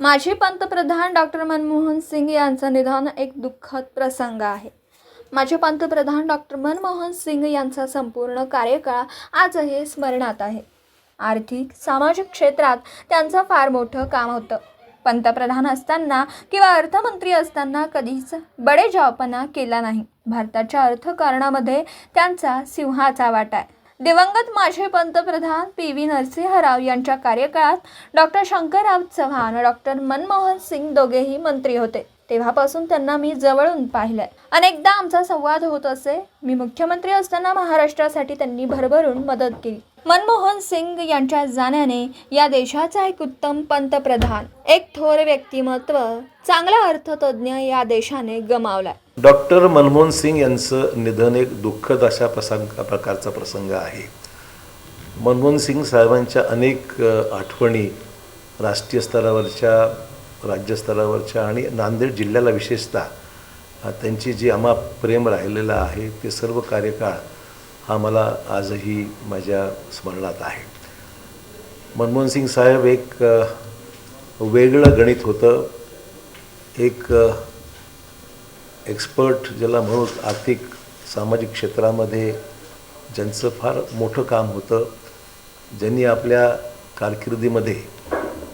माजी पंतप्रधान डॉक्टर मनमोहन सिंग यांचं निधन एक दुःखद प्रसंग आहे. माजी पंतप्रधान डॉक्टर मनमोहन सिंग यांचा संपूर्ण कार्यकाळ आजही स्मरणात आहे. आर्थिक सामाजिक क्षेत्रात त्यांचं फार मोठं काम होतं. पंतप्रधान असताना किंवा अर्थमंत्री असताना कधीच बडेजावपणा केला नाही. भारताच्या अर्थकारणामध्ये त्यांचा सिंहाचा वाटा आहे. दिवंगत माजी पंतप्रधान पी व्ही नरसिंहराव यांच्या कार्यकाळात डॉक्टर शंकरराव चव्हाण डॉक्टर मनमोहन सिंग दोघेही मंत्री होते. तेव्हापासून त्यांना मी जवळून पाहिलंय. अनेकदा आमचा संवाद होत असे मी मुख्यमंत्री असताना महाराष्ट्रासाठी त्यांनी भरभरून मदत केली. मनमोहन सिंग यांच्या जाण्याने या देशाचा एक उत्तम पंतप्रधान एक थोर व्यक्तिमत्व चांगला अर्थतज्ञ या देशाने गमावला डॉक्टर मनमोहन सिंग यांचं निधन एक दुःखद अशा प्रसंग प्रकारचा प्रसंग आहे. मनमोहन सिंग साहेबांच्या अनेक आठवणी राष्ट्रीय स्तरावरच्या राज्यस्तरावरच्या आणि नांदेड जिल्ह्याला विशेषतः त्यांची जी अमाप प्रेम राहिलेलं आहे ते सर्व कार्यकाळ हा मला आजही माझ्या स्मरणात आहे. मनमोहन सिंग साहेब एक वेगळं गणित होतं. एक एक्सपर्ट ज्याला म्हणू आर्थिक सामाजिक क्षेत्रामध्ये ज्यांचं फार मोठं काम होतं ज्यांनी आपल्या कारकिर्दीमध्ये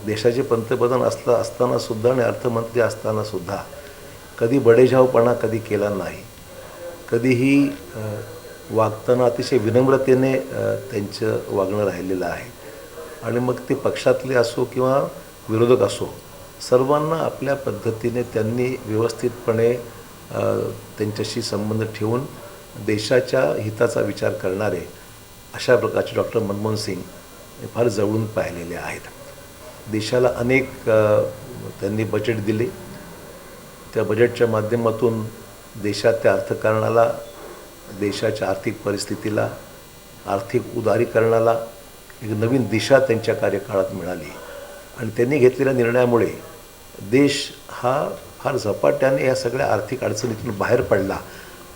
देशाचे पंतप्रधान असता असतानासुद्धा आणि अर्थमंत्री असतानासुद्धा कधी बडेजावपणा कधी केला नाही. कधीही वागताना अतिशय विनम्रतेने त्यांचं वागणं राहिलेलं आहे. आणि मग ते पक्षातले असो किंवा विरोधक असो सर्वांना आपल्या पद्धतीने त्यांनी व्यवस्थितपणे त्यांच्याशी संबंध ठेवून देशाच्या हिताचा विचार करणारे अशा प्रकारचे डॉक्टर मनमोहन सिंग हे फार जवळून पाहिलेले आहेत. देशाला अनेक त्यांनी बजेट दिले. त्या बजेटच्या माध्यमातून देशात त्या अर्थकारणाला देशाच्या आर्थिक परिस्थितीला आर्थिक उदारीकरणाला एक नवीन दिशा त्यांच्या कार्यकाळात मिळाली. आणि त्यांनी घेतलेल्या निर्णयामुळे देश हा फार झपाट्याने या सगळ्या आर्थिक अडचणीतून बाहेर पडला.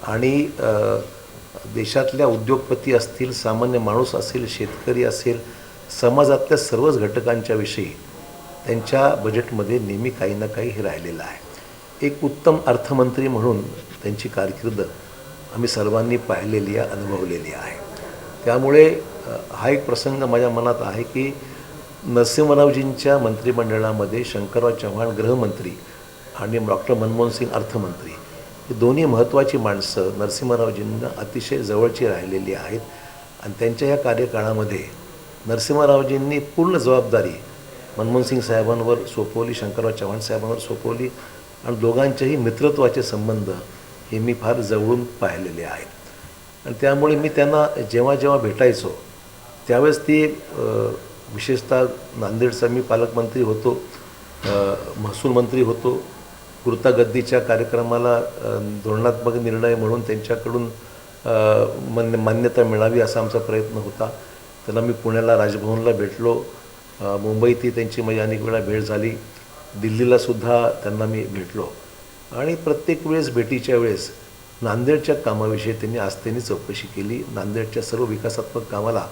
आणि देशातल्या उद्योगपती असतील सामान्य माणूस असेल शेतकरी असेल समाजातल्या सर्वच घटकांच्या विषयी त्यांच्या बजेटमध्ये नेहमी काही ना काही हे राहिलेलं आहे. एक उत्तम अर्थमंत्री म्हणून त्यांची कारकीर्द आम्ही सर्वांनी पाहिलेली आहे अनुभवलेली आहे. त्यामुळे हा एक प्रसंग माझ्या मनात आहे की नरसिंहरावजींच्या मंत्रिमंडळामध्ये शंकरराव चव्हाण गृहमंत्री आणि डॉक्टर मनमोहन सिंग अर्थमंत्री ही दोन्ही महत्त्वाची माणसं नरसिंहरावजींना अतिशय जवळची राहिलेली आहेत आणि त्यांच्या या कार्यकाळामध्ये नरसिंहरावजींनी पूर्ण जबाबदारी मनमोहन सिंग साहेबांवर सोपवली शंकरराव चव्हाण साहेबांवर सोपवली आणि दोघांचेही मित्रत्वाचे संबंध हे मी फार जवळून पाहिलेले आहेत. आणि त्यामुळे मी त्यांना जेव्हा जेव्हा भेटायचो त्यावेळेस ती विशेषतः नांदेडचा मी पालकमंत्री होतो महसूल मंत्री होतो कृतागद्दीच्या कार्यक्रमाला धोरणात्मक निर्णय म्हणून त्यांच्याकडून मान्य मान्यता मिळावी असा आमचा प्रयत्न होता. त्यांना मी पुण्याला राजभवनला भेटलो. मुंबईतही त्यांची माझी अनेक वेळा भेट झाली. दिल्लीलासुद्धा त्यांना मी भेटलो. आणि प्रत्येक वेळेस भेटीच्या वेळेस नांदेडच्या कामाविषयी त्यांनी आस्थेने चौकशी केली. नांदेडच्या सर्व विकासात्मक कामाला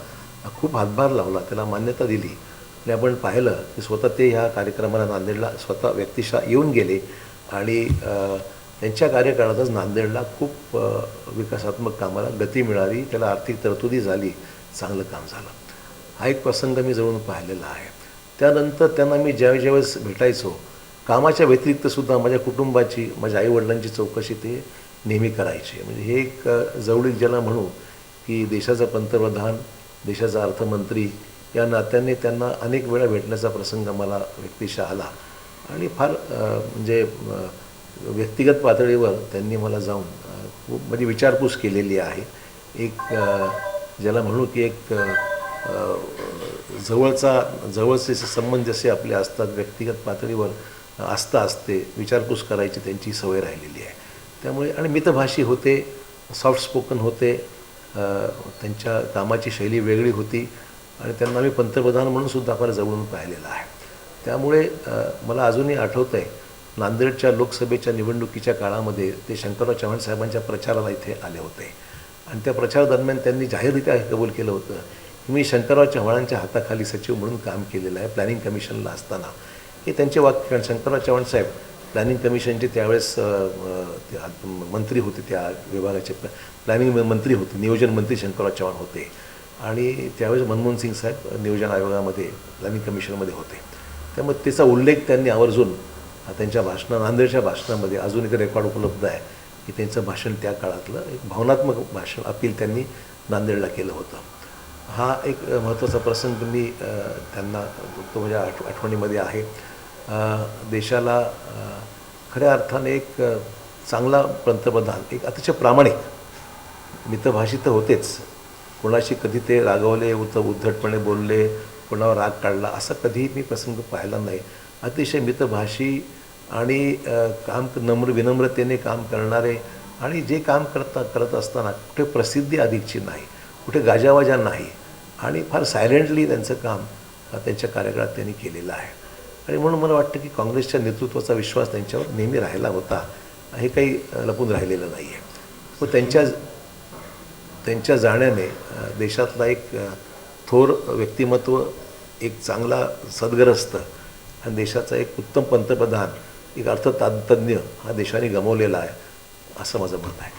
खूप हातभार लावला. त्याला मान्यता दिली. आणि आपण पाहिलं की स्वतः ते ह्या कार्यक्रमाला नांदेडला स्वतः व्यक्तिशः येऊन गेले. आणि त्यांच्या कार्यकाळातच नांदेडला खूप विकासात्मक कामाला गती मिळाली. त्याला आर्थिक तरतुदी झाली. चांगलं काम झालं. हा एक प्रसंग मी जवळून पाहिलेला आहे. त्यानंतर त्यांना मी ज्यावेळी ज्यावेळेस भेटायचो कामाच्या व्यतिरिक्तसुद्धा माझ्या कुटुंबाची माझ्या आईवडिलांची चौकशी ते नेहमी करायचे. म्हणजे हे एक जवळीक ज्याला म्हणू की देशाचा पंतप्रधान देशाचा अर्थमंत्री या नात्याने त्यांना अनेक वेळा भेटण्याचा प्रसंग मला व्यक्तिशः आला. आणि फार म्हणजे व्यक्तिगत पातळीवर त्यांनी मला जाऊन खूप म्हणजे विचारपूस केलेली आहे. एक ज्याला म्हणू की एक जवळचा जवळचे संबंध जसे आपले असतात व्यक्तिगत पातळीवर आस्था असते विचारपूस करायची त्यांची सवय राहिलेली आहे. त्यामुळे आणि मितभाषी होते सॉफ्ट स्पोकन होते त्यांच्या कामाची शैली वेगळी होती आणि त्यांना मी पंतप्रधान म्हणून सुद्धा फार जवळून पाहिलेलं आहे. त्यामुळे मला अजूनही आठवतं आहे नांदेडच्या लोकसभेच्या निवडणुकीच्या काळामध्ये ते शंकरराव चव्हाण साहेबांच्या प्रचाराला इथे आले होते. आणि त्या प्रचारादरम्यान त्यांनी जाहीररित्या हे कबूल केलं होतं की मी शंकरराव चव्हाणांच्या हाताखाली सचिव म्हणून काम केलेलं आहे प्लॅनिंग कमिशनला असताना. हे त्यांचे वाक्य कारण शंकरराव चव्हाण साहेब प्लॅनिंग कमिशनचे त्यावेळेस ते मंत्री होते त्या विभागाचे प्लॅनिंग मंत्री होते नियोजन मंत्री शंकरराव चव्हाण होते. आणि त्यावेळेस मनमोहन सिंग साहेब नियोजन आयोगामध्ये प्लॅनिंग कमिशनमध्ये होते. त्यामुळे त्याचा उल्लेख त्यांनी आवर्जून त्यांच्या भाषणा नांदेडच्या भाषणामध्ये अजून एक रेकॉर्ड उपलब्ध आहे की त्यांचं भाषण त्या काळातलं एक भावनात्मक भाषण अपील त्यांनी नांदेडला केलं होतं. हा एक महत्त्वाचा प्रसंग मी त्यांना तो माझ्या आठ आठवणीमध्ये आहे. देशाला खऱ्या अर्थाने एक चांगला पंतप्रधान एक अतिशय प्रामाणिक मितभाषी तर होतेच. कोणाशी कधी ते रागवले उत उद्धटपणे बोलले कोणावर राग काढला असा कधीही मी प्रसंग पाहिला नाही. अतिशय मितभाषी आणि काम नम्र विनम्रतेने काम करणारे आणि जे काम करता करत असताना कुठे प्रसिद्धी अधिकची नाही कुठे गाजावाजा नाही आणि फार सायलेंटली त्यांचं काम त्यांच्या कार्यकाळात त्यांनी केलेलं आहे. आणि म्हणून मला वाटतं की काँग्रेसच्या नेतृत्वाचा विश्वास त्यांच्यावर नेहमी राहिला होता. हे काही लपून राहिलेलं नाही आहे व त्यांच्या त्यांच्या जाण्याने देशातला एक थोर व्यक्तिमत्व एक चांगला सद्ग्रस्त आणि देशाचा एक उत्तम पंतप्रधान एक अर्थतज्ञ हा देशाने गमावलेला आहे असं माझं मत आहे.